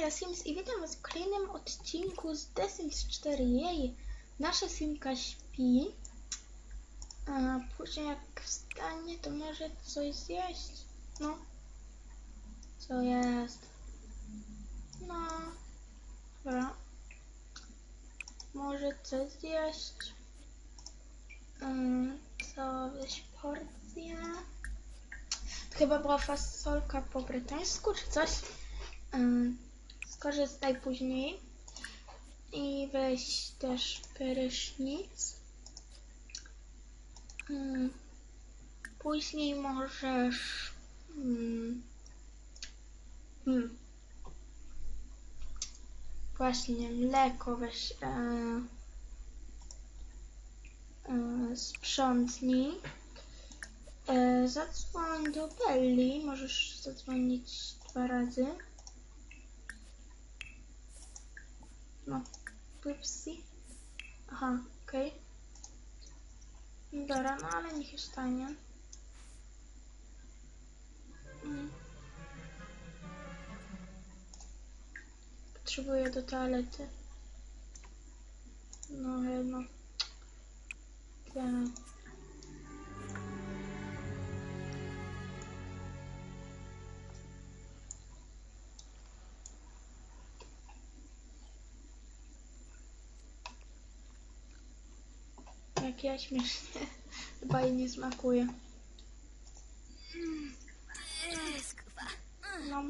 ja Sims i witam w kolejnym odcinku z The Sims 4. Jej, nasza Simka śpi. A później jak wstanie, to może coś zjeść. No. Co jest? No. Dobra. Może coś zjeść. Mm, co weź porcję. To chyba była fasolka po brytyjsku czy coś. Ym, skorzystaj później i weź też prysznic. Ym, później możesz ym, ym, właśnie mleko weź e, e, sprzątnij. E, zadzwoń do Belli. Możesz zadzwonić dwa razy. No, Pepsi. Aha, okej. Dobra, no ale niech już stanie. Mm. Potrzebuję do toalety. No, no. Tak. Ja śmiesznie. Chyba jej nie smakuje. No.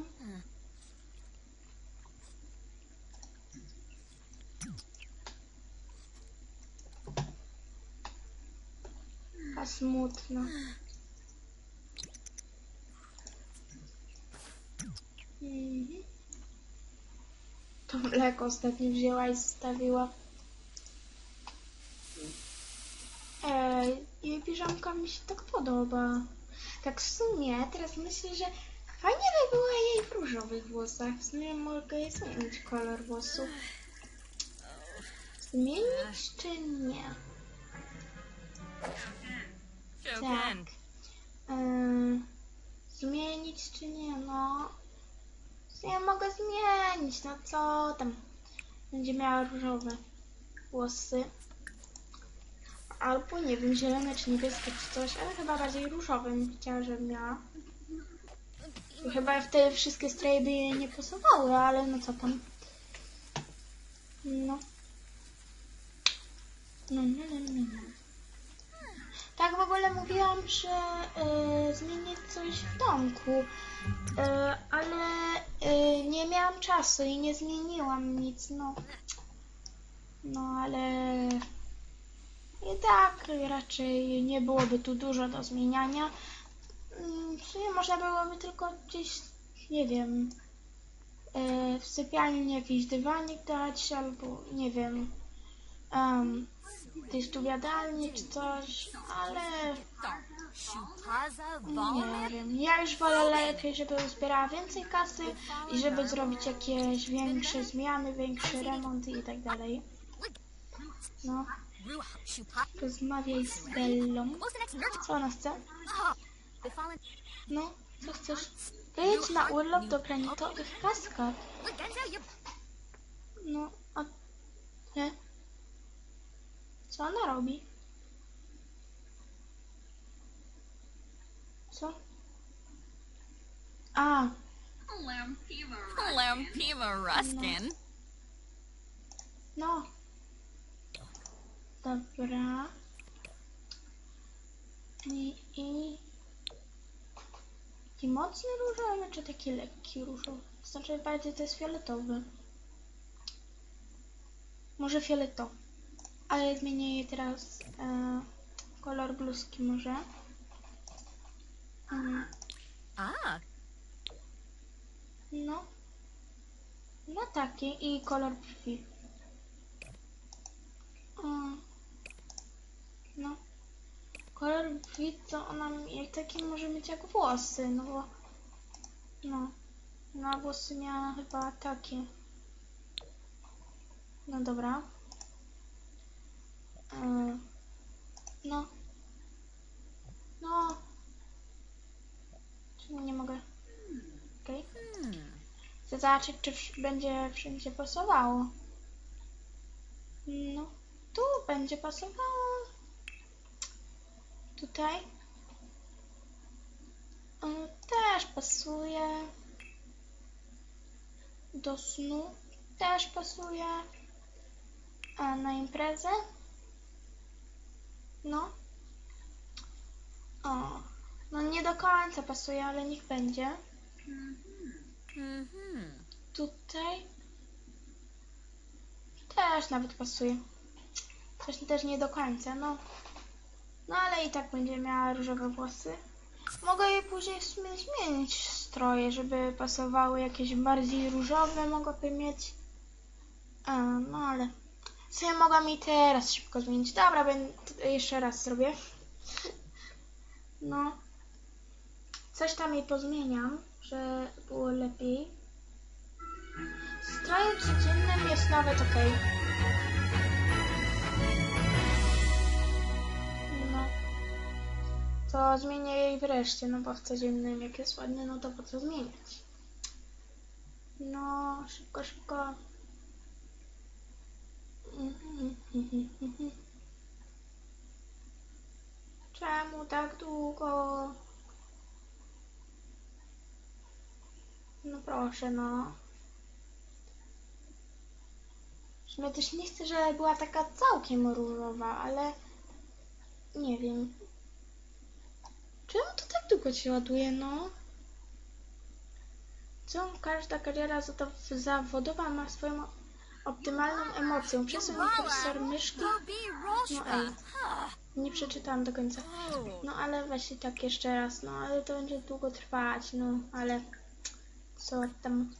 A smutno. Mhm. To mleko ostatnio wzięła i zostawiła. Jej piżamka mi się tak podoba. Tak w sumie, teraz myślę, że fajnie by była jej w różowych włosach. W sumie mogę jej zmienić kolor włosów. Zmienić czy nie? Shogun. Ym, zmienić czy nie? No. Ja mogę zmienić, no co tam. Będzie miała różowe włosy. Albo nie wiem, zielone czy niebieskie czy coś, ale chyba bardziej różowe bym chciała, żeby miała. Chyba wtedy wszystkie stroje by jej nie pasowały, ale no co tam. No. No, no, no, no. no. Tak w ogóle mówiłam, że y, zmienię coś w domku, y, ale y, nie miałam czasu i nie zmieniłam nic, no. No ale i tak raczej nie byłoby tu dużo do zmieniania. Mm, W sumie można byłoby tylko gdzieś, nie wiem, y, w sypialni jakiś dywanik dać albo nie wiem, um, gdzieś tu jadalni czy coś, ale nie wiem. Ja już wolę lepiej, żeby uzbierała więcej kasy i żeby zrobić jakieś większe zmiany, większy remont i tak dalej. No. Rozmawiaj z Bellą. What's the next nerd? Co ona chce? No, co chcesz? Wyjedź na urlop do granitowych kaskad. Look, Genzo, you. No, a ty? Co ona robi? Co? A, Lampiva Ruskin. no. Dobra. I, i... Taki mocny różowy, czy taki lekki różowy? Znaczy bardziej to jest fioletowy. Może fioletowy. Ale zmienię jej teraz e, kolor bluzki może. Mm, Ah, no. No taki i kolor brwi. Mm. No. Kolor brwi to ona jak taki może mieć jak włosy, no bo no. Na włosy miała chyba takie. No dobra. E, no. No. Czemu nie mogę? Okej. hmm. zobaczyć, czy będzie wszędzie pasowało. No, tu będzie pasowało. Tutaj. O, też pasuje. Do snu też pasuje. A na imprezę? No. O, no nie do końca pasuje, ale niech będzie. Mm-hmm. Tutaj też nawet pasuje. Coś też nie do końca, no. No ale i tak będzie miała różowe włosy. Mogę jej później w sumie zmienić stroje, żeby pasowały jakieś bardziej różowe mogłaby mieć. A, no ale w sumie mogłam jej teraz szybko zmienić. Dobra, będę jeszcze raz zrobię. No. Coś tam jej pozmieniam, że było lepiej. Strojem codziennym jest nawet ok. No. To zmienię jej wreszcie, no bo w codziennym jak jest ładny, no to po co zmieniać? No, szybko, szybko. Czemu tak długo? No proszę, no. Sumie też nie chcę, żeby była taka całkiem różowa, ale nie wiem. Czemu to tak długo się ładuje, no? Co każda kariera zawodowa- ma swoją optymalną emocję. Przesuń kursor myszki. No ej, nie przeczytałam do końca. No ale i tak jeszcze raz, no ale to będzie długo trwać, no ale co tam.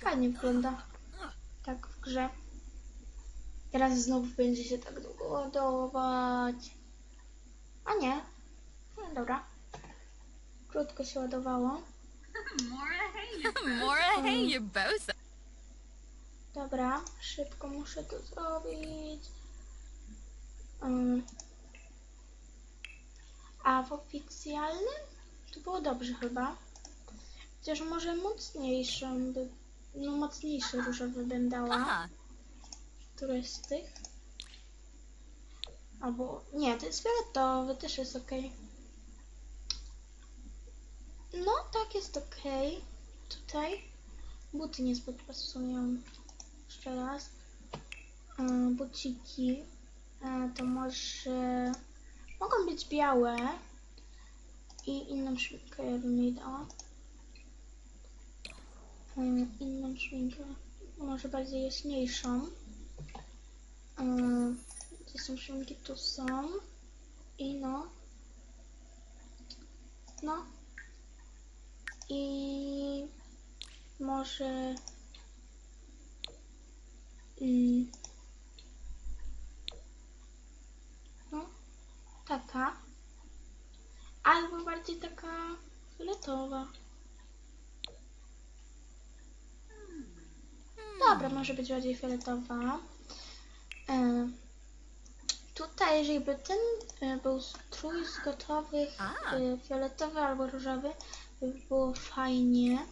Fajnie wygląda. Tak w grze. Teraz znowu będzie się tak długo ładować. A nie. No dobra. Krótko się ładowało. Mora. Dobra, szybko muszę to zrobić. Um, a w oficjalnym to było dobrze chyba. Chociaż może mocniejszą by, no mocniejszy różowy bym dała. Aha. Któryś z tych. Albo nie, to jest fioletowy, też jest ok. No, tak jest ok. Tutaj buty niezbyt pasują. Jeszcze raz. E, Buciki e, to może mogą być białe i inną szminkę ja bym jej dała. E, Inną szminkę, może bardziej jaśniejszą. E, Gdzie są szminki? Tu są. I no. No. I może. Mm, no, taka. Albo bardziej taka fioletowa. Dobra, może być bardziej fioletowa. E, tutaj, jeżeli by ten e, był strój z gotowych, e, fioletowy albo różowy, by było fajnie.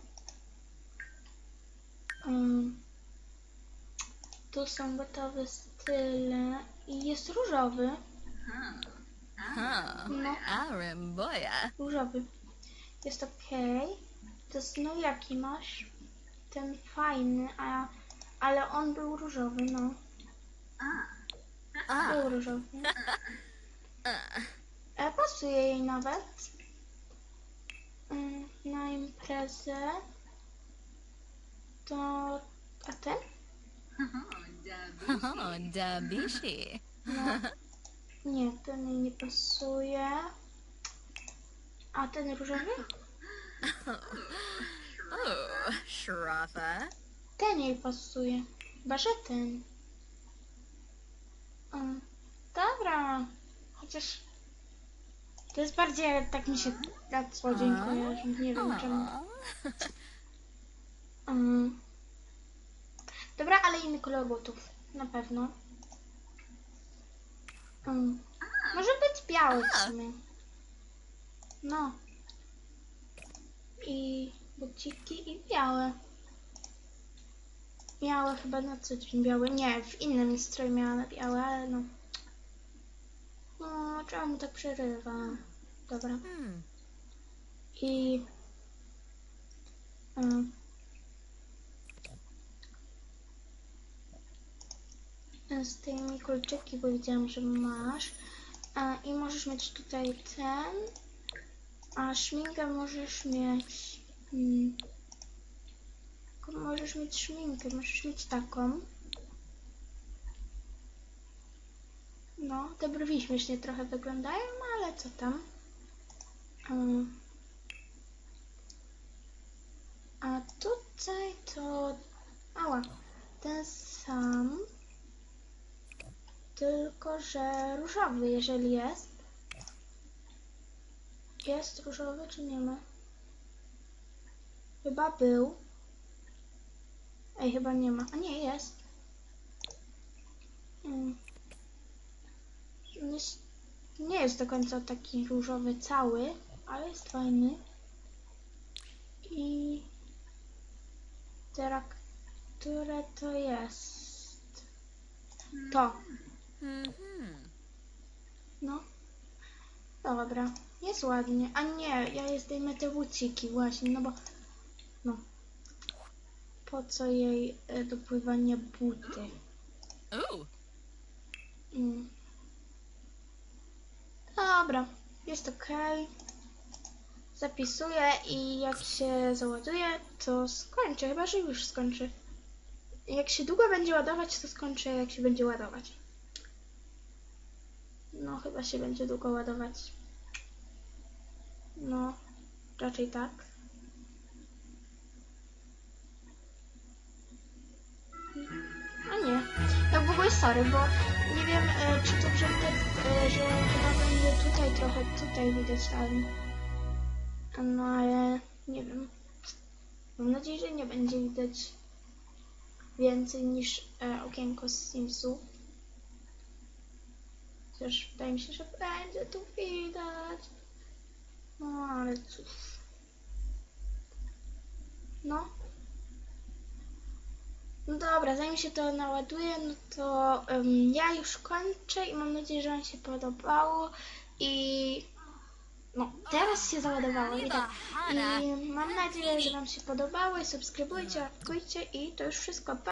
Um, tu są gotowe style i jest różowy. Huh. No, Aramboya. różowy. Jest ok. To jest, no jaki masz? Ten fajny, a, ale on był różowy, no. Ah. Był różowy. E, pasuje jej nawet. Mm, Na imprezę. To... A ten? Oh, Dabishi. No. Nie, ten jej nie pasuje. A ten różowy? Oh, Shrafa. Ten jej pasuje. Chyba, że ten. Mm, Dobra. Chociaż... To jest bardziej, tak mi się na co dzień kojarzy. Nie wiem czemu. Mm. Dobra, ale inny kolor butów. Na pewno. Mm. Może być biały w sumie. No. I buciki. i białe. Miałe chyba na co dzień białe. Nie, w innym stroju miała białe, ale no. No, czemu tak przerywa? Dobra. Hmm. I. Mm. Z tymi kolczyki, bo widziałam, że masz. A, I możesz mieć tutaj ten. A szminkę możesz mieć. Mm, taką możesz mieć szminkę, możesz mieć taką. No, te brwi śmiesznie trochę wyglądają, no ale co tam. Mm. A tutaj to. Ała, ten sam. Tylko, że różowy, jeżeli jest. Jest różowy, czy nie ma? Chyba był. Ej, chyba nie ma. A nie, jest. Mm. Nie jest, nie jest do końca taki różowy cały, ale jest fajny. I teraz, które to jest? To. Mhm. No. Dobra. Jest ładnie. A nie, ja je zdejmę te właśnie, no bo... No. Po co jej e, dopływanie buty? Ooh. Mm. Dobra. Jest ok. Zapisuję i jak się załaduje, to skończę. Chyba, że już skończy. Jak się długo będzie ładować, to skończę, jak się będzie ładować. No, chyba się będzie długo ładować. No, raczej tak. A nie. Tak w ogóle sorry, bo nie wiem, e, czy dobrze widać, e, że chyba będzie tutaj trochę, tutaj widać tam. No ale nie wiem. Mam nadzieję, że nie będzie widać więcej niż e, okienko z Simsu. Chociaż wydaje mi się, że będzie tu widać. No ale cóż. No. No dobra, zanim się to naładuje, no to em, ja już kończę i mam nadzieję, że Wam się podobało. I no, teraz się załadowało. I, tak. I mam nadzieję, że Wam się podobało i subskrybujcie, łapkujcie i to już wszystko. Pa!